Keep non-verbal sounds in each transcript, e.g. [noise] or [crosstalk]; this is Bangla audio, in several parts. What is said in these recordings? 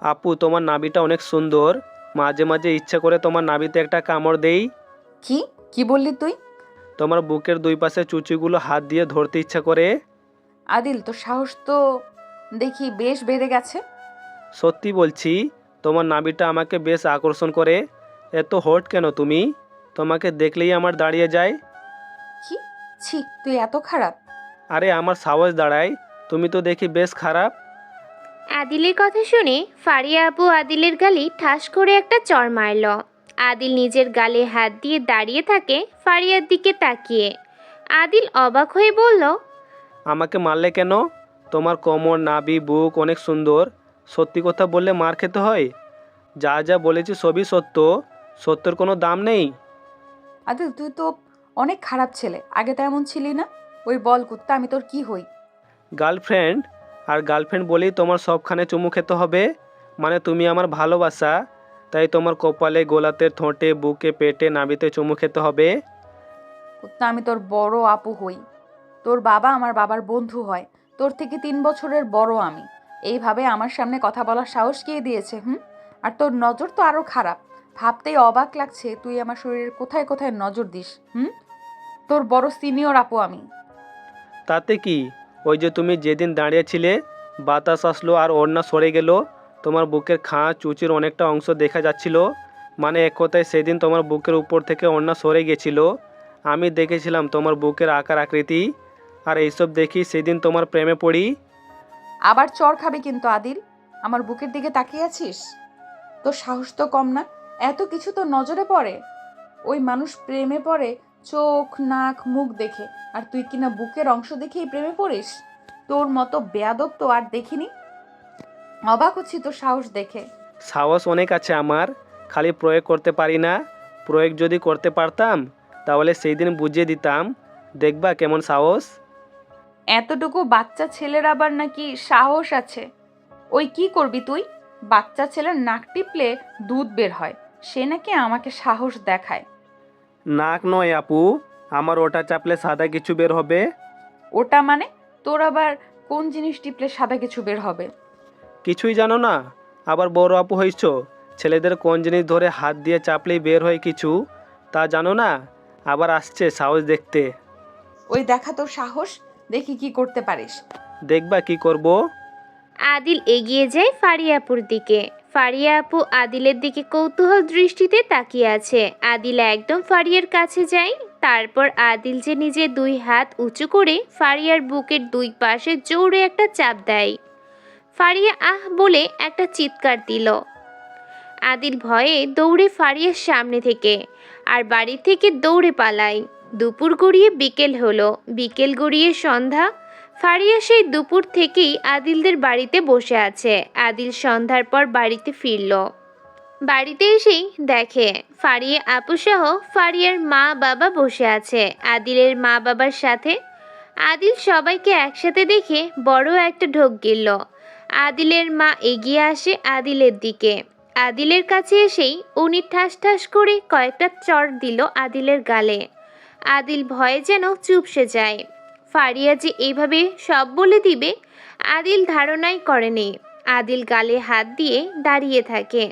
আপু তোমার নাবিটা অনেক সুন্দর। মাঝে মাঝে ইচ্ছা করে তোমার নাবিতে একটা কামড় দেই। কি? কি বললি তুই? তোমার বুকের দুই পাশে চুচিগুলো হাত দিয়ে ধরতে ইচ্ছা করে। আদিল তোর সাহস তো দেখি বেশ বেড়ে গেছে। সত্যি বলছি তোমার নাবিটা আমাকে বেশ আকর্ষণ করে। এত হট কেন তুমি? তোমাকে দেখলেই আমার দাঁড়িয়ে যায়। কি? ছি তুই এত খারাপ। আরে আমার সাহস দাঁড়ায়। তুমি তো দেখি বেশ খারাপ। আদিলের কথা শুনে ফারিয়া আপু আদিলের গালে ঠাস করে একটা চর মারল। আদিল নিজের গালে হাত দিয়ে দাঁড়িয়ে থাকে ফারিয়ার দিকে তাকিয়ে। আদিল অবাক হয়ে বলল আমাকে মারলে কেন? তোমার কোমর নাবি বুক অনেক সুন্দর। সত্যি কথা বললে মার খেতে হয়? যা যা বলেছি সবই সত্য। সত্যের কোনো দাম নেই? আদিল তুই তো অনেক খারাপ ছেলে। আগে তো এমন ছিলি না? ওই বল কুত্তা আমি তোর কি হই? গার্লফ্রেন্ড আর গার্লফ্রেন্ড বলেই তোমার সবখানে চুমু খেতে হবে। মানে তুমি আমার ভালোবাসা তাই তোমার কপালে গোলাতে ঠোঁটে বুকে পেটে নাভিতে চুমু খেতে হবে। কুত্তা আমি তোর বড় আপু হই। তোর বাবা আমার বাবার বন্ধু হয়। তোর থেকে তিন বছরের বড় আমি। এইভাবে আমার সামনে কথা বলার সাহস কে দিয়েছে হুম? আর তোর নজর তো আরও খারাপ। ভাবতেই অবাক লাগছে তুই আমার শরীরের কোথায় কোথায় নজর দিস হুম? তোর বড় সিনিয়র আপু আমি। তাতে কি? ওই যে তুমি যেদিন দাঁড়িয়েছিলে, বাতাস আসলো আর ওড়না সরে গেল, তোমার বুকের খাঁ চুচির অনেকটা অংশ দেখা যাচ্ছিল। মানে এক কথায় সেদিন তোমার বুকের উপর থেকে ওড়না সরে গেছিল। আমি দেখেছিলাম তোমার বুকের আকার আকৃতি, আর এইসব দেখি সেদিন তোমার প্রেমে পড়ি। আবার চর খাবে কিন্তু আদিল, আমার বুকের দিকে তাকিয়ে আছিস? তোর সাহস তো কম না, এত কিছু তো নজরে পড়ে? ওই মানুষ প্রেমে পড়ে চোখ নাক মুখ দেখে। আর তুই কিনা বুকের অংশ দেখেই প্রেমে পড়িস? তোর মতো বেয়াদব তো আর দেখিনি। অবাক হচ্ছি তোর সাহস দেখে। সাহস অনেক আছে আমার। খালি প্রয়োগ করতে পারি না। প্রয়োগ যদি করতে পারতাম তাহলে সেই দিন বুঝিয়ে দিতাম। দেখবা কেমন সাহস। এতটুকু বাচ্চা ছেলের আবার নাকি সাহস আছে? ওই কি করবি তুই? বাচ্চা ছেলের নাক টিপলে দুধ বের হয়। সে নাকি আমাকে সাহস দেখায়। নাক নয় আপু আমার ওটা চাপলে সাদা কিছু বের হবে। ওটা মানে? তোর আবার কোন জিনিস টিপলে সাদা কিছু বের হবে? কিছুই জানো না আবার বড় আপু হয়েছ ছেলেদের কোন জিনিস ধরে হাত দিয়ে চাপলেই বের হয় কিছু তা জানো না? আবার আসছে সাহস দেখতে। ওই দেখা তোর সাহস দেখি কি করতে পারিস। দেখবা কি করব? আদিল এগিয়ে যায় ফারিয়াপুর দিকে। ফারিয়া আপু আদিলের দিকে কৌতূহল দৃষ্টিতে তাকিয়ে আছে। আদিল একদম ফারিয়ার কাছে যায়, তারপর আদিল যে নিজের দুই হাত উঁচু করে ফারিয়ার বুকের দুই পাশে জোরে একটা চাপ দেয়। ফারিয়া আহ বলে একটা চিৎকার দিল। আদিল ভয়ে দৌড়ে ফারিয়ার সামনে থেকে, আর বাড়ি থেকে দৌড়ে পালায়। দুপুর গড়িয়ে বিকেল হলো। বিকেল গড়িয়ে সন্ধ্যা ফারিয়া সেই দুপুর থেকেই আদিলদের বাড়িতে বসে আছে। আদিল সন্ধ্যার পর বাড়িতে ফিরল। বাড়িতে এসেই দেখে, ফারিয়া আপুসহ ফারিয়ার মা বাবা বসে আছে। আদিলের মা বাবার সাথে আদিল সবাইকে একসাথে দেখে বড় একটা ঢোক গিলল। আদিলের মা এগিয়ে আসে আদিলের দিকে। আদিলের কাছে এসেই উনি ঠাস ঠাস করে কয়েকটা চর দিল আদিলের গালে। আদিল ভয়ে যেন চুপসে যায়। ফারিয়া যে এইভাবে সব বলে দিবে, আদিল ধারণাই করেনি আদিল গালে হাত দিয়ে দাঁড়িয়ে থাকে।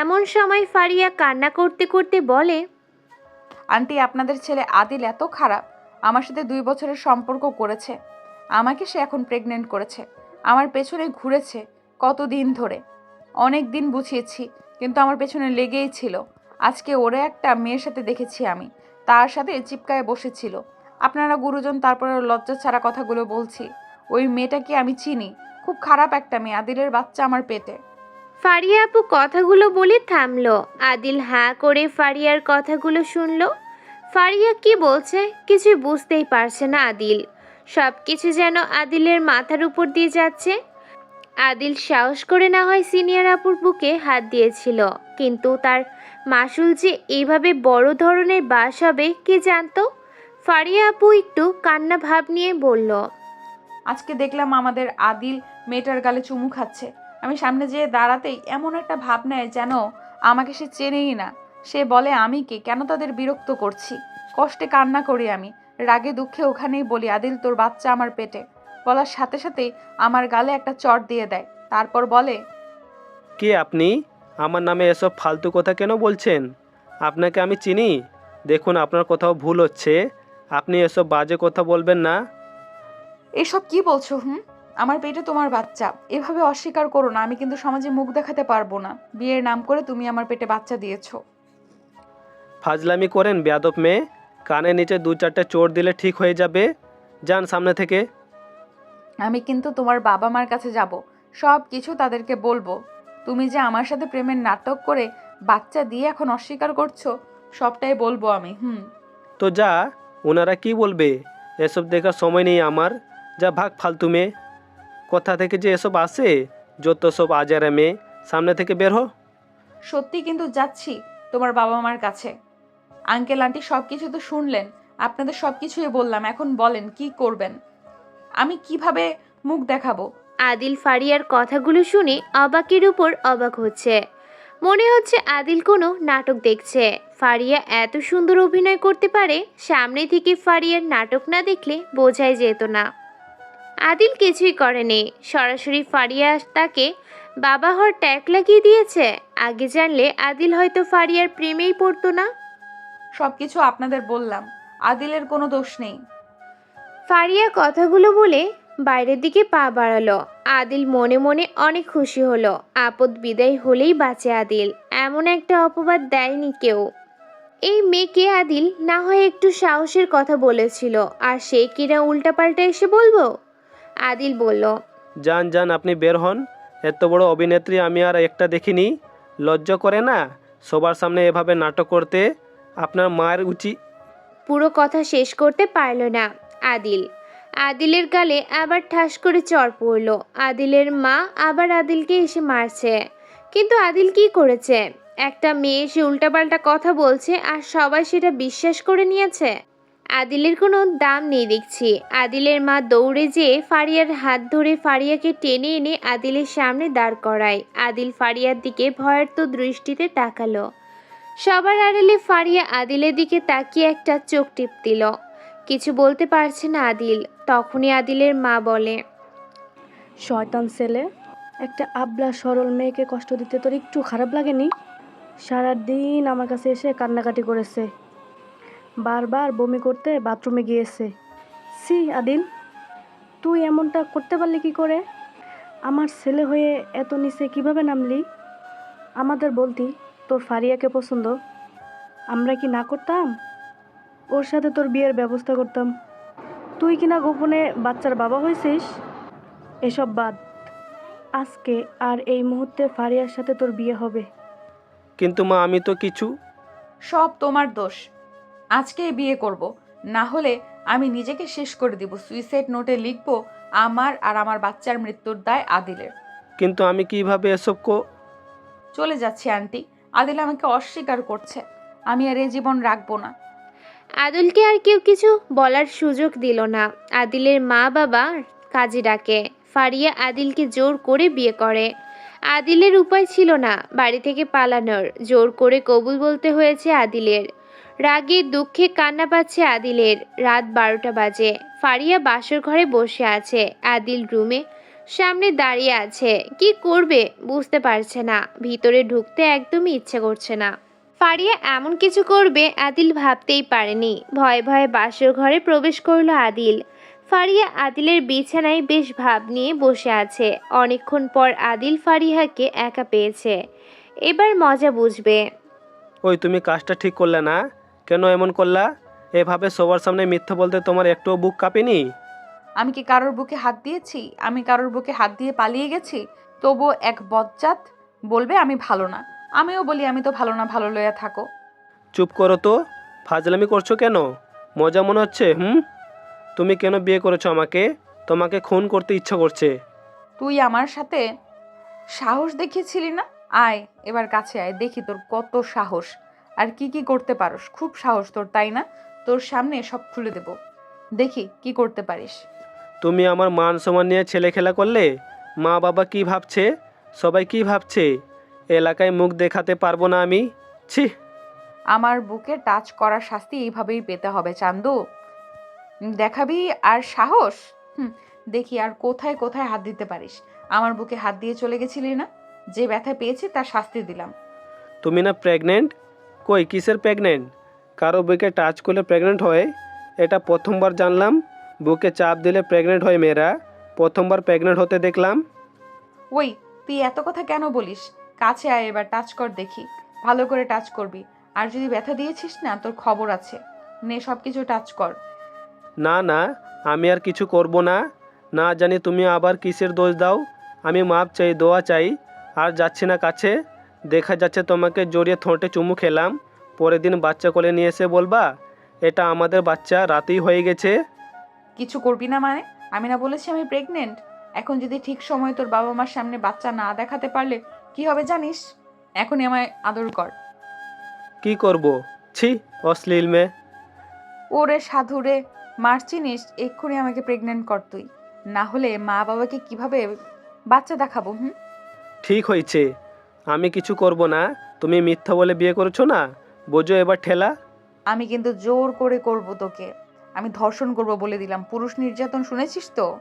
এমন সময় ফারিয়া কান্না করতে করতে বলে, আন্টি, আপনাদের ছেলে আদিল এত খারাপ। আমার সাথে দুই বছরের সম্পর্ক করেছে। আমাকে সে এখন প্রেগনেন্ট করেছে। আমার পেছনে ঘুরেছে কতদিন ধরে। অনেক দিন বুঝিয়েছি, কিন্তু আমার পেছনে লেগেই ছিল। আজকে ওরে একটা মেয়ের সাথে দেখেছি আমি। তার সাথে চিপকায় বসেছিল। আপনারা গুরুজন, তারপরে লজ্জা ছাড়া কথাগুলো বলছি। ওই মেয়েটাকে আমি চিনি। খুব খারাপ একটা মেয়ে, আদিলের বাচ্চা আমার পেটে। ফারিয়া আপু কথাগুলো বলে থামলো। আদিল হাঁ করে ফারিয়ার কথাগুলো শুনলো। ফারিয়া কি বলছে কিছুই বুঝতেই পারছে না আদিল। সব কিছু যেন আদিলের মাথার উপর দিয়ে যাচ্ছে। আদিল সাহস করে না হয় সিনিয়র আপুর বুকে হাত দিয়েছিল। কিন্তু তার মাসুল যে এইভাবে বড় ধরনের বাস হবে, কে জানতো? ফারিয়া আপু একটু কান্না ভাব নিয়ে বলল আজকে দেখলাম আমাদের আদিল মেয়েটার গালে চুমু খাচ্ছে। আমি সামনে যেয়ে দাঁড়াতেই এমন একটা ভাব নেয় যেন আমাকে সে চেনেই না। সে বলে আমি কে? কেন তাদের বিরক্ত করছি? কষ্টে কান্না করি আমি। রাগে দুঃখে ওখানেই বলি আদিল তোর বাচ্চা আমার পেটে। বলার সাথে সাথেই আমার গালে একটা চট দিয়ে দেয়। তারপর বলে কে আপনি? আমার নামে এসব ফালতু কথা কেন বলছেন? আপনাকে আমি চিনি? দেখুন আপনার কোথাও ভুল হচ্ছে। আপনি এসব বাজে কথা বলবেন না। এসব কি বলছো হুম? আমার পেটে তোমার বাচ্চা। এভাবে অস্বীকার করো না আমি কিন্তু সমাজে মুখ দেখাতে পারব না। বিয়ের নাম করে তুমি আমার পেটে বাচ্চা দিয়েছ। ফাজলামি করেন বেয়াদব মেয়ে। কানের নিচে দু চারটে চোর দিলে ঠিক হয়ে যাবে। যান সামনে থেকে। আমি কিন্তু তোমার বাবা মার কাছে যাব। সব কিছু তাদেরকে বলব। তুমি যে আমার সাথে প্রেমের নাটক করে বাচ্চা দিয়ে এখন অস্বীকার করছ সবটাই বলব আমি হুম। তো যা। ওনারা কি বলবে? এসব দেখার সময় নেই আমার। যা ভাগ ফালতু মেয়ে। কোথা থেকে যে এসব আসে যত সব আজারে মেয়ে সামনে থেকে বের হো। সত্যি কিন্তু যাচ্ছি তোমার বাবা মার কাছে। আঙ্কেল আন্টি সব কিছু তো শুনলেন। আপনাদের সব কিছুই বললাম এখন বলেন কি করবেন? আমি কীভাবে মুখ দেখাবো? আদিল ফারিয়ার কথাগুলো শুনে অবাকের উপর অবাক হচ্ছে। মনে হচ্ছে আদিল কোনো নাটক দেখছে। ফারিয়া এত সুন্দর অভিনয় করতে পারে সামনে থেকে ফারিয়ার নাটক না দেখলে বোঝাই যেত না। আদিল কিছুই করেনি সরাসরি ফারিয়া তাকে বাবা হওয়ার ট্যাগ লাগিয়ে দিয়েছে? আগে জানলে আদিল হয়তো ফারিয়ার প্রেমেই পড়তো না? সব কিছু আপনাদের বললাম। আদিলের কোনো দোষ নেই। ফারিয়া কথাগুলো বলে বাইরের দিকে পা বাড়ালো। আদিল মনে মনে অনেক খুশি হলো। আপদ বিদায় হলেই বাঁচে আদিল। এমন একটা অপবাদ দেয়নি কেউ। এই মেয়েকে আদিল না হয় একটু সাহসের কথা বলেছিল। আর সে কিনা উল্টাপাল্টা এসে বলব? আদিল বলল যান যান আপনি বের হন। এত বড় অভিনেত্রী আমি আর একটা দেখিনি। লজ্জা করে না? সবার সামনে এভাবে নাটক করতে আপনার মায়ের উচিত পুরো কথা শেষ করতে পারল না আদিল। আদিলের গালে আবার ঠাস করে চর পড়ল। আদিলের মা আবার আদিলকে এসে মারছে। কিন্তু আদিল কি করেছে? একটা মেয়ে এসে উল্টাপাল্টা কথা বলছে আর সবাই সেটা বিশ্বাস করে নিয়েছে? আদিলের কোনো দাম নেই দেখছি। আদিলের মা দৌড়ে যেয়ে ফারিয়ার হাত ধরে ফারিয়াকে টেনে এনে আদিলের সামনে দাঁড় করায়। আদিল ফারিয়ার দিকে ভয়ার্ত দৃষ্টিতে তাকালো। সবার আড়ালে ফারিয়া আদিলের দিকে তাকিয়ে একটা চোখ টিপ দিল। কিছু বলতে পারছে না আদিল। তখনই আদিলের মা বলে, শয়তান ছেলে, একটা আবলা, সরল মেয়েকে কষ্ট দিতে তোর একটু খারাপ লাগেনি? সারাদিন আমার কাছে এসে কান্নাকাটি করেছে। বারবার বমি করতে বাথরুমে গিয়েছে। সি আদিল, তুই এমনটা করতে পারলি কি করে? আমার ছেলে হয়ে এত নিচে কীভাবে নামলি? আমাদের বলতি, তোর ফারিয়াকে পছন্দ। আমরা কি না করতাম? ওর সাথে তোর বিয়ের ব্যবস্থা করতাম। তুই কিনা গোপনে বাচ্চার বাবা হয়েছিস এসব বাদ। আজকে আর এই মুহূর্তে ফারিয়ার সাথে তোর বিয়ে হবে। কিন্তু মা আমি তো কিছু। সব তোমার দোষ। আজকে বিয়ে করব। না হলে আমি নিজেকে শেষ করে দিব। সুইসাইড নোটে লিখব আমার আর আমার বাচ্চার মৃত্যুর দায় আদিলের। কিন্তু আমি কীভাবে এসব কো চলে যাচ্ছি আন্টি। আদিল আমাকে অস্বীকার করছে। আমি আর এ জীবন রাখব না। আদিলকে আর কেউ কিছু বলার সুযোগ দিল না। আদিলের মা বাবা কাজে ডাকে। ফারিয়া আদিলকে জোর করে বিয়ে করে। আদিলের উপায় ছিল না বাড়ি থেকে পালানোর। জোর করে কবুল বলতে হয়েছে আদিলের। রাগে দুঃখে কান্না পাচ্ছে আদিলের। রাত বারোটা বাজে। ফারিয়া বাসর ঘরে বসে আছে। আদিল রুমে সামনে দাঁড়িয়ে আছে। কি করবে বুঝতে পারছে না। ভিতরে ঢুকতে একদমই ইচ্ছে করছে না। ফারিয়া এমন কিছু করবে আদিল ভাবতেই পারেনি। ভয়ে ভয়ে বাসর ঘরে প্রবেশ করল আদিল। ফারিয়া আদিলের বিছানায় বেশ ভাব নিয়ে বসে আছে। অনেকক্ষণ পর আদিল ফারিহাকে একা পেয়েছে। এবার মজা বুঝবে। ওই তুমি কাজটা ঠিক করলে না? কেন এমন করলা? এভাবে সবার সামনে মিথ্যা বলতে তোমার একটুও বুক কাঁপেনি? আমি কি কারোর বুকে হাত দিয়েছি? আমি কারোর বুকে হাত দিয়ে পালিয়ে গেছি? তবুও এক বজ্জাত বলবে আমি ভালো না। আমিও বলি আমি তো ভালো না ভালো লইয়া থাকো। চুপ করো তো ফাজলামি করছ কেন? মজা মনে হচ্ছে হুম? তুমি কেন বিয়ে করেছ আমাকে? তোমাকে খুন করতে ইচ্ছা করছে। তুই আমার সাথে সাহস দেখিয়েছিলি না? আয় এবার কাছে আয় দেখি তোর কত সাহস। আর কি কি করতে পারোস? খুব সাহস তোর তাই না? তোর সামনে সব খুলে দেব। দেখি কি করতে পারিস। তুমি আমার মান সম্মান নিয়ে ছেলে খেলা করলে মা বাবা কি ভাবছে? সবাই কি ভাবছে? এলাকায় মুখ দেখাতে পারব না আমি। ছি। আমার বুকে টাচ করার শাস্তি এইভাবেই পেতে হবে চান্দু। দেখাবি আর সাহস? হুম দেখি আর কোথায় কোথায় হাত দিতে পারিস। আমার বুকে হাত দিয়ে চলে গেছিলি না? যে ব্যথা পেয়েছি তার শাস্তি দিলাম। তুমি না প্রেগনেন্ট? কই কিসের প্রেগনেন্ট? কারও বুকে টাচ করলে প্রেগনেন্ট হয়? এটা প্রথমবার জানলাম। বুকে চাপ দিলে প্রেগনেন্ট হয় মেয়েরা। প্রথমবার প্রেগনেন্ট হতে দেখলাম। ওই তুই এত কথা কেন বলিস? কাছে আয় এবার টাচ কর দেখি। ভালো করে টাচ করবি। আর যদি ব্যথা দিয়েছিস না তোর খবর আছে। নে সব কিছু টাচ কর। না না আমি আর কিছু করব না। না জানি তুমি আবার কিসের দোষ দাও। আমি মাপ চাই দোয়া চাই। আর যাচ্ছি না কাছে। দেখা যাচ্ছে তোমাকে জড়িয়ে ঠোঁটে চুমু খেলাম। পরের দিন বাচ্চা কোলে নিয়ে এসে বলবা এটা আমাদের বাচ্চা রাতেই হয়ে গেছে। কিছু করবি না মানে? আমি না বলেছি আমি প্রেগনেন্ট এখন যদি ঠিক সময় তোর বাবা মার সামনে বাচ্চা না দেখাতে পারলে কি হবে জানিস? এখনই আমায় আদর কর। কি করব? ছি অশ্লীল মেয়ে। ওরে সাধুরে মার চিনিস? এক্ষুনি আমাকে প্রেগনেন্ট কর তুই। না হলে মা বাবাকে কীভাবে বাচ্চা দেখাবো হুম? ঠিক হয়েছে। আমি কিছু করব না। তুমি মিথ্যা বলে বিয়ে করেছ না? বোঝো এবার ঠেলা। আমি কিন্তু জোর করে করব তোকে। আমি ধর্ষণ করব বলে দিলাম। পুরুষ নির্যাতন শুনেছিস তো?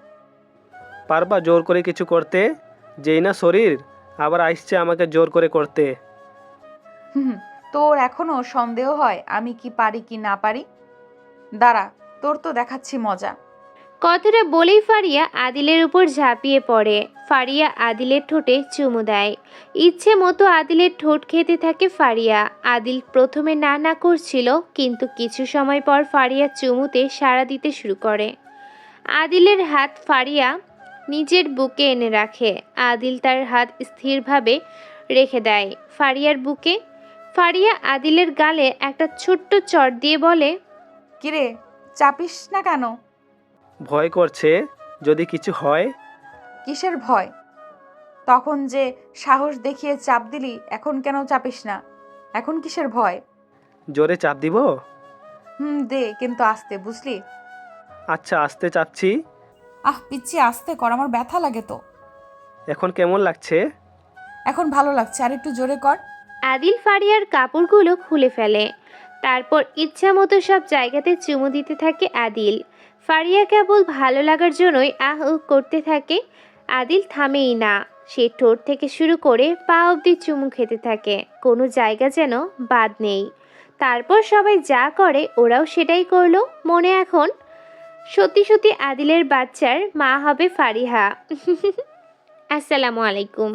পারবা জোর করে কিছু করতে? যেই না শরীর। আবার আসছে আমাকে জোর করে করতে। হুম তোর এখনও সন্দেহ হয় আমি কি পারি কি না পারি? দাঁড়া তোর তো দেখাচ্ছি মজা। কথাটা বলেই ফারিয়া আদিলের উপর ঝাঁপিয়ে পড়ে। ফারিয়া আদিলের ঠোঁটে চুমু দেয়। ইচ্ছে মতো আদিলের ঠোঁট খেতে থাকে ফারিয়া। আদিল প্রথমে না না করছিল কিন্তু কিছু সময় পর ফারিয়া চুমুতে সাড়া দিতে শুরু করে। আদিলের হাত ফারিয়া নিজের বুকে এনে রাখে। আদিল তার হাত স্থিরভাবে রেখে দেয়। ফারিয়ার বুকে? ফারিয়া আদিলের গালে একটা ছোট্ট চট দিয়ে বলে কিরে চাপিস না কেন? ভয় করছে যদি কিছু হয়? কিসের ভয়? তখন যে সাহস দেখিয়ে চাপ দিলি এখন কেন চাপিস না? এখন কিসের ভয়? জোরে চাপ দিব? হুম দে কিন্তু আস্তে বুঝলি? আচ্ছা আসতে চাচ্ছি আহ পিচ্ছি আস্তে কর আমার ব্যথা লাগে তো। এখন কেমন লাগছে? এখন ভালো লাগছে আর একটু জোরে কর। আদিল ফারিয়ার কাপড়গুলো খুলে ফেলে। তারপর ইচ্ছা মতো সব জায়গাতে চুমু দিতে থাকে আদিল। ফারিয়া কেবল ভালো লাগার জন্যই আহ উহ করতে থাকে। আদিল থামেই না। সে ঠোঁট থেকে শুরু করে পা অবধি চুমু খেতে থাকে। কোনো জায়গা যেন বাদ নেই। তারপর সবাই যা করে ওরাও সেটাই করল। মনে এখন সত্যি সত্যি আদিলের বাচ্চার মা হবে ফারিহা। [laughs] আসসালামু আলাইকুম।